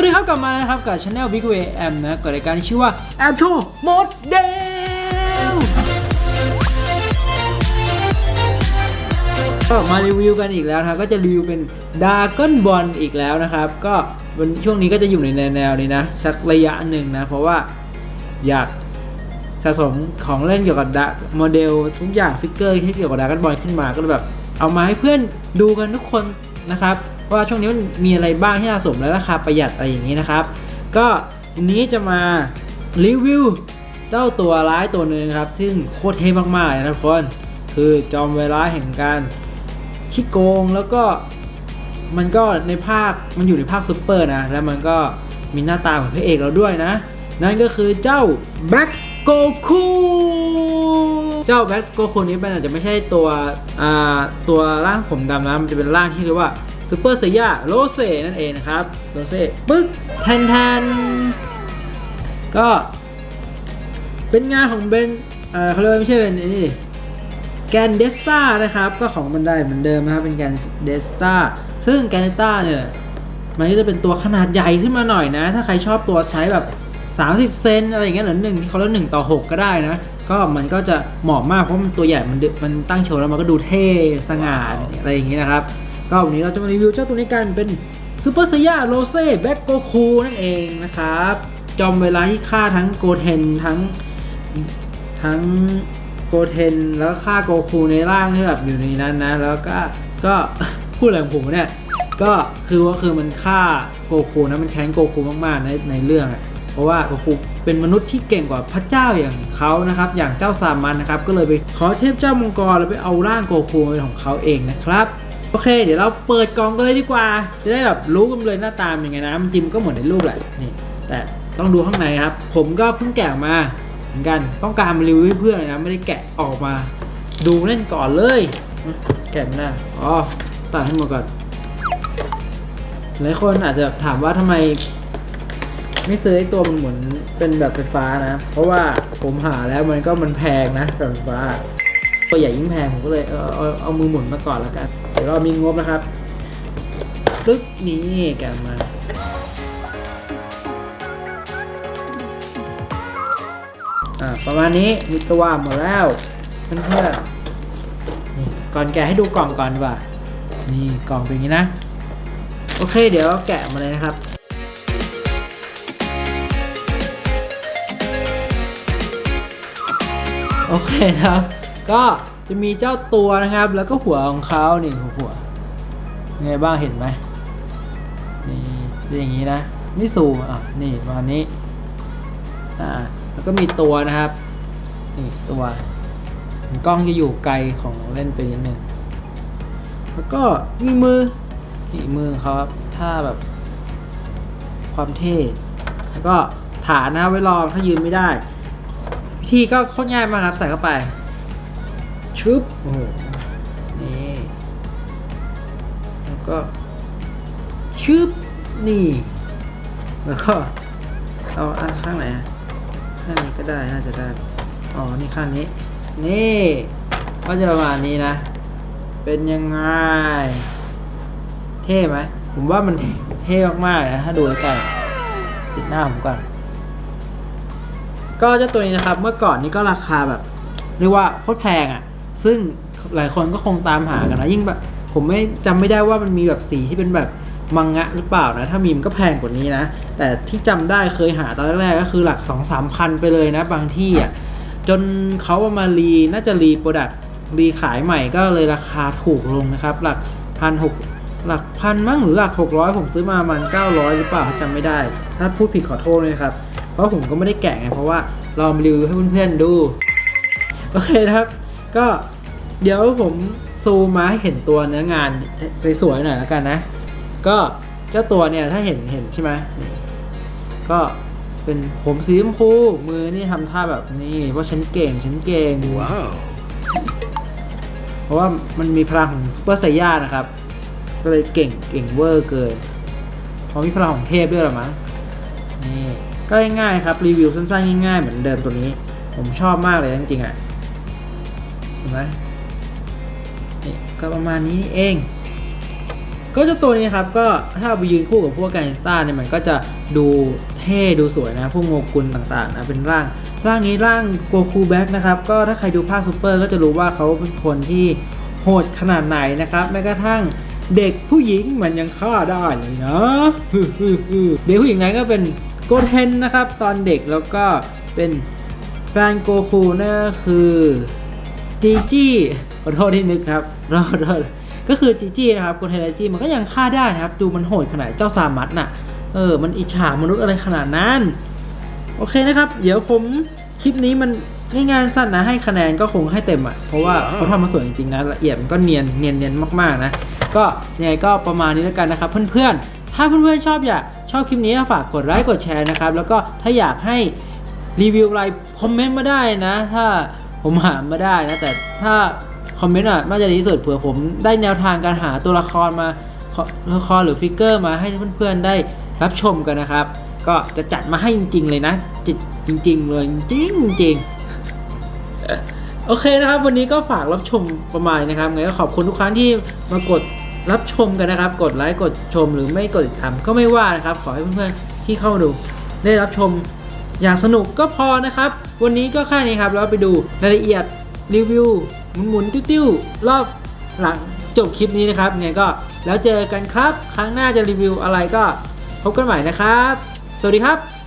วัสดีครับกลับมานะครับกับช anel Big Way M นะกับรายการที่ชื่อว่า M Show Model ก็มารีวิวกันอีกแล้วนะครับก็จะรีวิวเป็นดา g ก n บอลอีกแล้วนะครับ ก็วันช่วงนี้ก็จะอยู่ในแนวๆนี้นะ สักระยะหนึ่งนะ เพราะว่าอยากสะสมของเล่นเกี่ยวกับดาโมเดลทุกอย่างฟิกเกอร์ที่เกี่ยวกับดา g ก n บอลขึ้นมาก็เลยแบบเอามาให้เพื่อนดูกันทุกคนนะครับ ว่าช่วงนี้มีอะไรบ้างที่สะสมและราคาประหยัดอะไรอย่างนี้นะครับ ก็วันนี้จะมารีวิวเจ้าตัวร้ายตัวหนึ่งครับ ซึ่งโคตรเท่มากๆนะทุกคน คือจอมเวลาแห่งการขี้โกงแล้วก็มันก็ในภาคมันอยู่ในภาคซูเปอร์นะ แล้วมันก็มีหน้าตาเหมือนพระเอกเราด้วยนะ นั่นก็คือเจ้าแบ็คโกคูเจ้าแบ็คโกคูนี้มันอาจจะไม่ใช่ตัวอ่าตัวร่างผมดำนะ มันจะเป็นร่างที่เรียกว่า ซูเปอร์เซย่าโรเซ่นั่นเองนะครับโรเซ่ปึ๊กแทนแทนก็เป็นงานของเบนเออเขาเรียกว่าไม่ใช่เป็นนี่แกนเดสตานะครับ ก็ของมันได้เหมือนเดิมนะครับเป็นแกนเดสตาซึ่งแกนเดสตาเนี่ยมันก็จะเป็นตัวขนาดใหญ่ขึ้นมาหน่อยนะ ถ้าใครชอบตัวใช้แบบ 30 เซนอะไรอย่างเงี้ยหรือหนึ่งที่เขาเรียกหนึ่งต่อ 6 ก็ได้นะ ก็มันก็จะเหมาะมากเพราะมันตัวใหญ่มันดึมันตั้งโชว์แล้วมันก็ดูเท่สง่าอะไรอย่างเงี้ยนะครับ ก็วันนี้เราจะมารีวิวเจ้าตัวนี้กันเป็นซูเปอร์ i ซยาโรเซ่แบ็กโกคูนั่นเองนะครับจอมเวลาที่ฆ่าทั้งโกเทนทั้งทั้งโกเทนแล้วฆ่าโกคูในร่างที่แบบอยู่ในนั้นนะ แล้วก็ก็พูดอะไรของผมเนี่ยก็คือว่าคือมันฆ่าโกคูนะมันแค้นโกคูมากๆในในเรื่อง เพราะว่าโกคูเป็นมนุษย์ที่เก่งกว่าพระเจ้าอย่างเขานะครับ อย่างเจ้าซามันนะครับ ก็เลยไปขอเทพเจ้ามังกรแล้วไปเอาร่างโกคูเป็นของเขาเองนะครับ โอเค เดี๋ยวเราเปิดกล่องกันเลยดีกว่า จะได้แบบรู้กันเลยหน้าตาเป็นยังไงนะมันจิมก็เหมือนในรูปแหละนี่ แต่ต้องดูข้างในครับ ผมก็เพิ่งแกะออกมาเหมือนกันต้องการมารีวิวเพื่อนนะไม่ได้แกะออกมา ดูเล่นก่อนเลย แกะไม่ได้อ๋อตัดให้หมดก่อนหลายคนอาจจะถามว่าทำไม ไม่ซื้อไอ้ตัวมันเหมือนเป็นแบบไฟฟ้านะ เพราะว่าผมหาแล้วมันก็มันแพงนะแบบไฟฟ้า ตัวใหญ่ยิ่งแพงผมก็เลยเออเอาเอามือหมุนมาก่อนแล้วกัน เดี๋ยวเรามีงบนะครับตึ๊กนี่แกะมาอ่าประมาณนี้มีตัวหมดแล้วเพื่อนๆก่อนแกะให้ดูกล่องก่อนว่า นี่กล่องเป็นอย่างนี้นะ โอเค เดี๋ยวแกะมาเลยนะครับโอเคครับ ก็จะมีเจ้าตัวนะครับ แล้วก็หัวของเขานี่หัวยังไงบ้างเห็นไหมนี่เป็นอย่างนี้นะนี่สูอะนี่ประมาณนี้อ่าแล้วก็มีตัวนะครับนี่ตัวกล้องจะอยู่ไกลของเล่นไปนิดนึงแล้วก็มีมือนี่มือของเขาครับถ้าแบบ ความเท่แล้วก็ฐานนะครับไว้รองถ้ายืนไม่ได้ วิธีก็โคตรง่ายมากครับใส่เข้าไป ชึบโอ้โหนี่แล้วก็ชึบนี่ แล้วก็เอาอันข้างไหนอะข้างนี้ก็ได้น่าจะได้อ๋อนี่ข้างนี้ นี่ก็จะประมาณนี้นะ เป็นยังไง เท่ไหมผมว่ามันเท่มากๆนะถ้าดูใกล้ๆปิดหน้าผมก่อนก็เจ้าตัวนี้นะครับ เมื่อก่อนนี้ก็ราคาแบบเรียกว่าโคตรแพงอะ่ะ ซึ่งหลายคนก็คงตามหากันนะยิ่งแบบผมไม่จำไม่ได้ว่ามันมีแบบสีที่เป็นแบบมังงะหรือเปล่านะ ถ้ามีมันก็แพงกว่านี้นะ แต่ที่จำได้เคยหาตอนแรกๆก็คือหลัก 2 3 0 0พันไปเลยนะ บางที่อะจนเขาเอามารีน่าจะรีโปรดักต์รีขายใหม่ก็เลยราคาถูกลงนะครับ หลักพันหกหลักพันมั้งหรือหลักหกร้อยผมซื้อมามันเก้าร้อยหรือเปล่าจำไม่ได้ ถ้าพูดผิดขอโทษเลยครับ เพราะผมก็ไม่ได้แกะไงเพราะว่าเรามารีวิวให้เพื่อนๆดู โอเคครับ ก็เดี๋ยวผมซูมมาให้เห็นตัวเนื้องานสวยๆหน่อยแล้วกันนะ ก็เจ้าตัวเนี่ยถ้าเห็นเห็นใช่ไหมนี่ก็เป็นผมสีชมพูมือนี่ทำท่าแบบนี้เพราะฉันเก่งฉันเก่ง Wow. เพราะว่ามันมีพลังของซูเปอร์ไซย่านะครับ ก็เลยเก่งเก่งเวอร์เกินเพราะมีพลังของเทพด้วยหรอมั้งนี่ก็ง่ายๆครับรีวิวสั้นๆง่ายๆเหมือนเดิมตัวนี้ ผมชอบมากเลยจริงๆอะเห็นไหมนี่ก็ประมาณนี้เอง ก็เจ้าตัวนี้นะครับก็ถ้าไปยืนคู่กับพวกแกนสตาร์เนี่ยมันก็จะดูเท่ดูสวยนะ พวกโงกุลต่างๆนะเป็นร่าง ร่างนี้ร่างโกคูแบ็กนะครับ ก็ถ้าใครดูภาคซูเปอร์ก็จะรู้ว่าเขาเป็นคนที่โหดขนาดไหนนะครับแม้กระทั่งเด็กผู้หญิงมันยังฆ่าได้เลยนะเด็กผู้หญิงนั้นก็เป็นโกเทนนะครับ ตอนเด็กแล้วก็เป็นแฟนโกคูนั่นก็คือ จีจี้ขอโทษที่นึกครับรอดรอดก็คือจีจี้นะครับโกเทนจีมันก็ยังฆ่าได้นะครับ ดูมันโหดขนาดเจ้าซามัตน่ะ เออ มันอิจฉามนุษย์อะไรขนาดนั้น โอเคนะครับ เดี๋ยวผมคลิปนี้มันง่ายๆสั้นนะให้คะแนนก็คงให้เต็มอะ เพราะว่าเขาทำมาสวยจริงๆนะละเอียดมันก็เนียนเนียนเนียนมากๆนะ ก็ยังไงก็ประมาณนี้แล้วกันนะครับเพื่อนๆ ถ้าเพื่อนๆชอบอยากชอบคลิปนี้ฝากกดไลค์กดแชร์นะครับ แล้วก็ถ้าอยากให้รีวิวอะไรคอมเมนต์มาได้นะ ถ้า ผมหามาได้นะ แต่ถ้าคอมเมนต์อะน่าจะดีที่สุดเผื่อผมได้แนวทางการหาตัวละครมาตัวละครหรือฟิกเกอร์มาให้เพื่อนๆได้รับชมกันนะครับ ก็จะจัดมาให้จริง ๆ เลยนะจจริง ๆ เลยจริงๆจริงโอเคนะครับ วันนี้ก็ฝากรับชมประมาณนี้นะครับไงก็ขอบคุณทุกครั้งที่มากดรับชมกันนะครับ กดไลค์กดชมหรือไม่กดติดตามก็ไม่ว่านะครับ ขอให้เพื่อนๆที่เข้ามาดูได้รับชม อย่างสนุกก็พอนะครับ วันนี้ก็แค่นี้ครับแล้วไปดูรายละเอียดรีวิวหมุนๆติ้วๆรอบหลังจบคลิปนี้นะครับไงก็แล้วเจอกันครับ ครั้งหน้าจะรีวิวอะไรก็พบกันใหม่นะครับ สวัสดีครับ